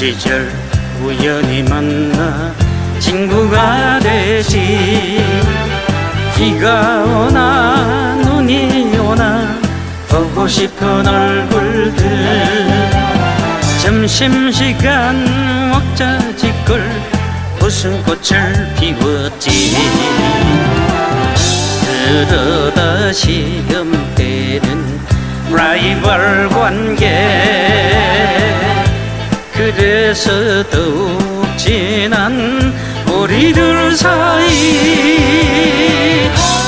시절 우연히 만나 친구가 되지. 비가 오나 눈이 오나 보고 싶은 얼굴들. 점심시간 왁자지껄 무슨 꽃을 피웠지. 그러다 시험 때는 라이벌 관계 그래서 더욱 진한 우리들 사이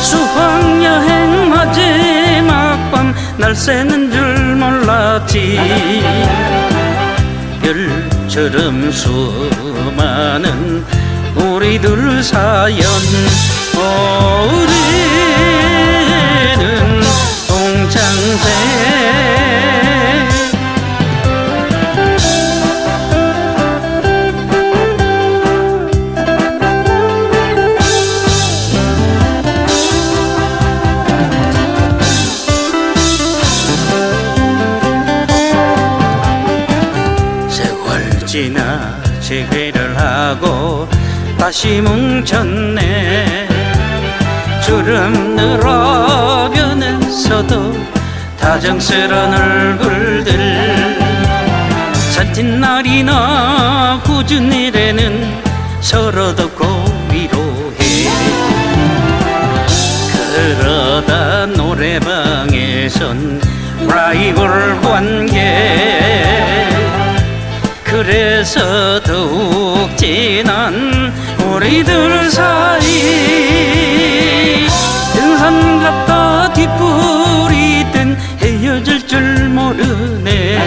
수학여행 마지막 밤 날 새는 줄 몰랐지. 별처럼 수많은 우리들 사연 어, 우리 지나 재회를 하고 다시 뭉쳤네. 주름 늘어 변했어도 다정스런 얼굴들. 산진 날이나 굳은 일에는 서로 돕고 위로해. 그러다 노래방에선 라이벌 관계 그래서 더욱 진한 우리들 사이. 등산 갔다 뜬 헤어질 줄 모르네.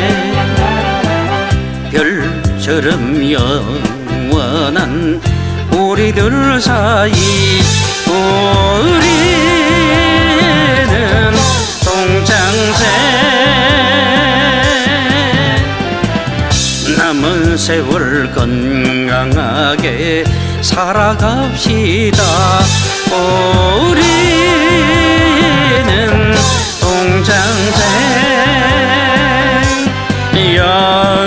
별처럼 영원한 우리들 사이. 우리 세월 건강하게 살아갑시다. 우리는 동장생 여